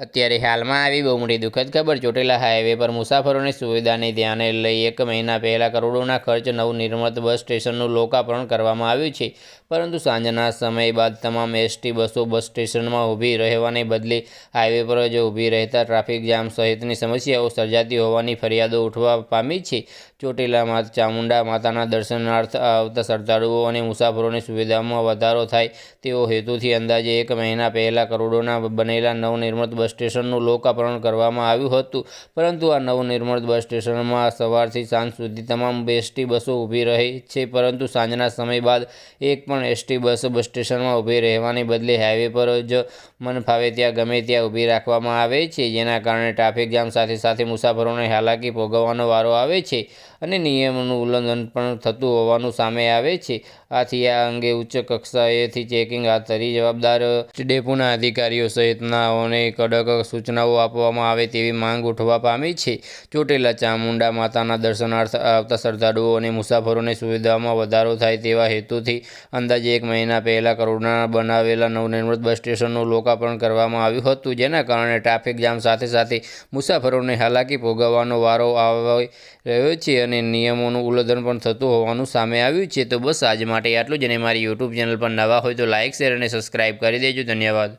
અત્યારે હાલમાં આવી બહુ મોટી દુઃખદ ખબર. ચોટીલા હાઈવે પર મુસાફરોની સુવિધાને ધ્યાને લઈ એક મહિના પહેલાં કરોડોના ખર્ચ નવનિર્મિત બસ સ્ટેશનનું લોકાર્પણ કરવામાં આવ્યું છે. પરંતુ સાંજના સમય બાદ તમામ એસટી બસો બસ સ્ટેશનમાં ઊભી રહેવાને બદલે હાઈવે પર જ ઊભી રહેતા ટ્રાફિક જામ સહિતની સમસ્યાઓ સર્જાતી હોવાની ફરિયાદો ઉઠવા પામી છે. ચોટીલામાં ચામુંડા માતાના દર્શનાર્થ આવતા શ્રદ્ધાળુઓ અને મુસાફરોની સુવિધામાં વધારો થાય તેવો હેતુથી અંદાજે એક મહિના પહેલાં કરોડોના બનેલા નવનિર્મિત બસ સ્ટેશનનું લોકાર્પણ કરવામાં આવ્યું હતું. પરંતુ આ નવનિર્મિત બસ સ્ટેશનમાં સવારથી સાંજ સુધી તમામ એસટી બસો ઊભી રહી છે. પરંતુ સાંજના સમય બાદ એક પણ એસટી બસ બસ સ્ટેશનમાં ઊભી રહેવાની બદલે હાઈવે પર જ મન ફાવે ત્યાં ગમે ત્યાં ઊભી રાખવામાં આવે છે. જેના કારણે ટ્રાફિક જામ સાથે સાથે મુસાફરોને હાલાકી ભોગવવાનો વારો આવે છે અને નિયમોનું ઉલ્લંઘન પણ થતું હોવાનું સામે આવે છે. આથી આ અંગે ઉચ્ચ કક્ષાએથી ચેકિંગ હાથ ધરી જવાબદાર ડેપોના અધિકારીઓ સહિતનાઓને કડક સૂચનાઓ આપવામાં આવે તેવી માંગ ઉઠવા પામી છે. ચોટીલા, ચામુંડા માતાના દર્શનાર્થ આવતા શ્રદ્ધાળુઓ અને મુસાફરોની સુવિધામાં વધારો થાય તેવા હેતુથી અંદાજે એક મહિના પહેલાં કરોડના બનાવેલા નવનિર્મિત બસ સ્ટેશનનું લોકાર્પણ કરવામાં આવ્યું હતું, જેના કારણે ટ્રાફિક જામ સાથે સાથે મુસાફરોને હાલાકી ભોગવવાનો વારો આવી રહ્યો છે અને નિયમોનું ઉલ્લંઘન પણ થતું હોવાનું સામે આવ્યું છે. તો બસ આજ માટે આટલું જ અને મારી યુટ્યુબ ચેનલ પર નવા હોય તો લાઇક શેર અને સબસ્ક્રાઇબ કરી દેજો. ધન્યવાદ.